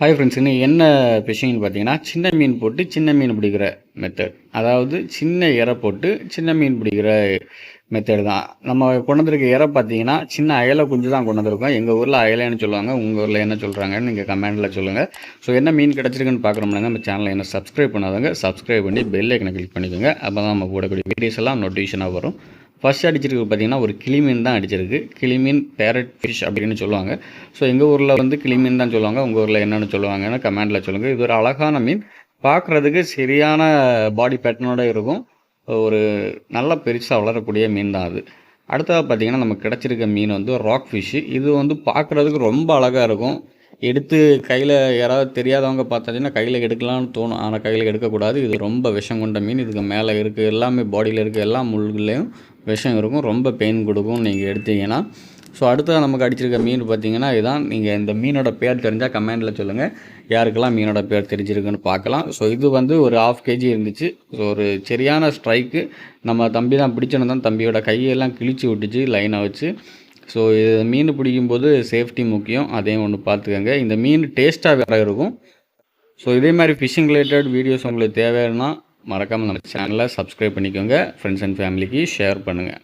Hi friends இன்னும் என்ன ஃபிஷிங்னு பார்த்தீங்கன்னா சின்ன மீன் போட்டு சின்ன மீன் பிடிக்கிற மெத்தட் அதாவது சின்ன இறை போட்டு சின்ன மீன் பிடிக்கிற மெத்தட் தான். நம்ம கொண்டு வந்திருக்க இறை பார்த்தீங்கன்னா சின்ன அயலை குஞ்சு தான் கொண்டு வந்திருக்கோம் எங்கள் ஊரில் அயலைன்னு சொல்லுவாங்க. உங்கள் ஊரில் என்ன சொல்கிறாங்கன்னு நீங்கள் கமெண்டில் சொல்லுங்கள் ஸோ என்ன மீன் கிடச்சிருக்குன்னு பார்க்குறோம்னா நம்ம சேனலை என்ன சப்ஸ்கிரைப் பண்ணாதவங்க சப்ஸ்கிரைப் பண்ணி பெல் ஐக்கனை கிளிக் பண்ணிக்கோங்க. அப்போ தான் நம்ம போடக்கூடிய வீடியோஸ் எல்லாம் நோட்டிஃபிகேஷனாக வரும். ஃபர்ஸ்ட் அடிச்சிருக்கு பார்த்தீங்கன்னா ஒரு கிளிமீன் தான் அடிச்சிருக்கு. கிளிமீன் பேரட் ஃபிஷ் அப்படின்னு சொல்லுவாங்க. ஸோ எங்கள் ஊரில் வந்து கிளிமீன் தான் சொல்லுவாங்க. உங்கள் ஊரில் என்னென்னு சொல்லுவாங்கன்னு கமெண்டில் சொல்லுங்கள் இது ஒரு அழகான மீன். பார்க்குறதுக்கு சரியான பாடி பேட்டர்னோட இருக்கும். ஒரு நல்ல பெருசாக வளரக்கூடிய மீன் தான் அது. அடுத்ததாக பார்த்தீங்கன்னா நமக்கு கிடச்சிருக்க மீன் வந்து ராக் ஃபிஷ்ஷு இது வந்து பார்க்குறதுக்கு ரொம்ப அழகாக இருக்கும். எடுத்து கையில் யாராவது தெரியாதவங்க பார்த்தாச்சுன்னா கையில் எடுக்கலாம்னு தோணும். ஆனால் கையில் எடுக்கக்கூடாது. இது ரொம்ப விஷம் கொண்ட மீன். இதுக்கு மேலே இருக்குது எல்லாமே பாடியில் இருக்குது எல்லா முள்கள்லேயும் விஷம் இருக்கும். ரொம்ப பெயின் கொடுக்கும் நீங்கள் எடுத்தீங்கன்னா. ஸோ அடுத்தது நமக்கு அடிச்சிருக்க மீன் பார்த்தீங்கன்னா இதுதான் நீங்கள் இந்த மீனோட பேர் தெரிஞ்சால் கமெண்டில் சொல்லுங்கள் யாருக்கெல்லாம் மீனோட பேர் தெரிஞ்சிருக்குன்னு பார்க்கலாம். ஸோ இது வந்து ஒரு ஆஃப் கேஜி இருந்துச்சு. ஸோ ஒரு சரியான ஸ்ட்ரைக்கு நம்ம தம்பி தான் பிடிச்சோன்னு தான் தம்பியோட கையெல்லாம் கிழிச்சு விட்டுச்சு லைனை வச்சு. ஸோ இது மீன் பிடிக்கும்போது சேஃப்டி முக்கியம். அதையும் ஒன்று பார்த்துக்கோங்க. இந்த மீன் டேஸ்ட்டாக வேறு இருக்கும். ஸோ இதே மாதிரி ஃபிஷிங் ரிலேட்டட் வீடியோஸ் உங்களுக்கு தேவைன்னா மறக்காமல் நம்ம சேனலை சப்ஸ்கிரைப் பண்ணிக்கோங்க. ஃப்ரெண்ட்ஸ் அண்ட் ஃபேமிலிக்கு ஷேர் பண்ணுங்கள்